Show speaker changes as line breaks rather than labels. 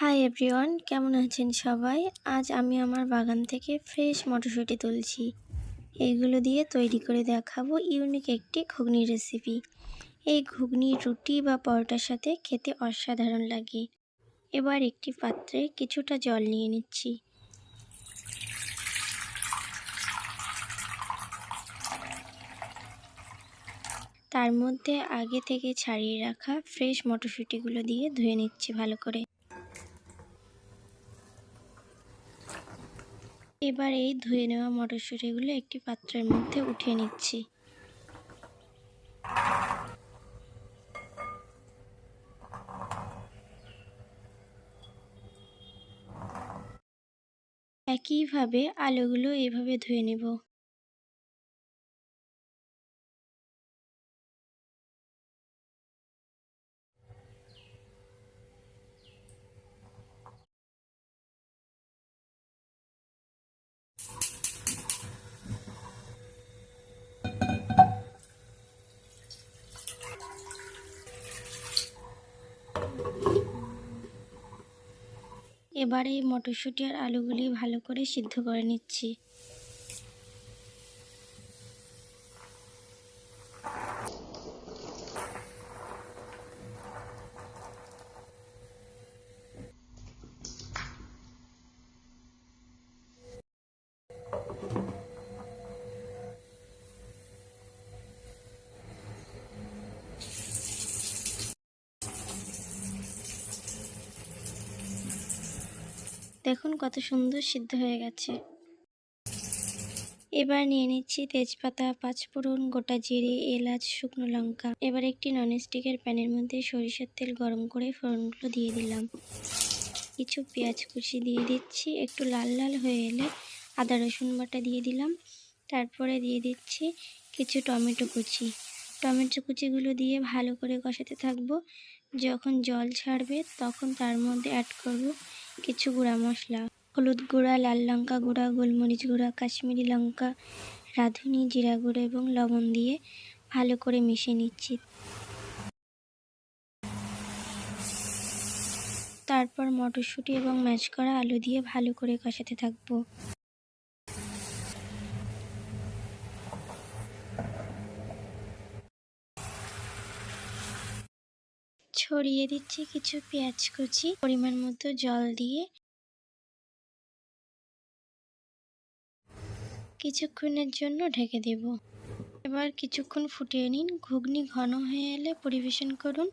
Hi everyone কেমন আছেন সবাই? আজ আমি আমার বাগান থেকে ফ্রেশ মটরশুঁটি তুলছি। এইগুলো দিয়ে তৈরি করে দেখাবো ইউনিক একটি ঘুগনি রেসিপি এই ঘুগনি, রুটি বা পরোটার সাথে খেতে অসাধারণ লাগে। এবার একটি পাত্রে কিছুটা জল নিয়ে নিচ্ছি। তার মধ্যে আগে থেকে ছাড়িয়ে রাখা ফ্রেশ মটরশুঁটিগুলো দিয়ে ধুয়ে নিচ্ছি ভালো করে। এবার এই ধুয়ে নেওয়া মটরশুঁটিগুলো একটি পাত্রের মধ্যে উঠিয়ে নিচ্ছি। একইভাবে আলুগুলো এভাবে ধুয়ে নেব। এবার মটরশুঁটি আর আলুগুলি ভালো করে সিদ্ধ করে নিচ্ছি। দেখুন কত সুন্দর সিদ্ধ হয়ে গেছে। এবার নিয়ে নিচ্ছি তেজপাতা, পাঁচফোড়ন, গোটা জিরে, এলাচ, শুকনো লঙ্কা। এবার একটি ননস্টিকের প্যানের মধ্যে সরিষার তেল গরম করে ফোড়নগুলো দিয়ে দিলাম। কিছু পেঁয়াজ কুচি দিয়ে দিচ্ছি, একটু লাল লাল হয়ে এলে আদা, রসুন বাটা দিয়ে দিলাম। তারপরে দিয়ে দিচ্ছি কিছু টমেটো কুচি। টমেটো কুচিগুলো দিয়ে ভালো করে কষাতে থাকব। যখন জল ছাড়বে তখন তার মধ্যে অ্যাড করব কিছু গুঁড়া মশলা, হলুদ গুঁড়া, লাল লঙ্কা গুঁড়া, গোলমরিচ গুঁড়া, কাশ্মীরি লঙ্কা, রাঁধুনি, জিরা গুঁড়ো এবং লবণ দিয়ে ভালো করে মিশিয়ে নিচ্ছি। তারপর মটরশুঁটি এবং ম্যাশ করা আলু দিয়ে ভালো করে কষাতে থাকব। ছড়িয়ে দিচ্ছি কিছু পেঁয়াজ কুচি, পরিমাণ মতো জল দিয়ে। কিছুক্ষণের জন্য ঢেকে দেব। এবার কিছুক্ষণ ফুটিয়ে নিন। ঘুগনি ঘন হয়ে এলে পরিবেশন করুন।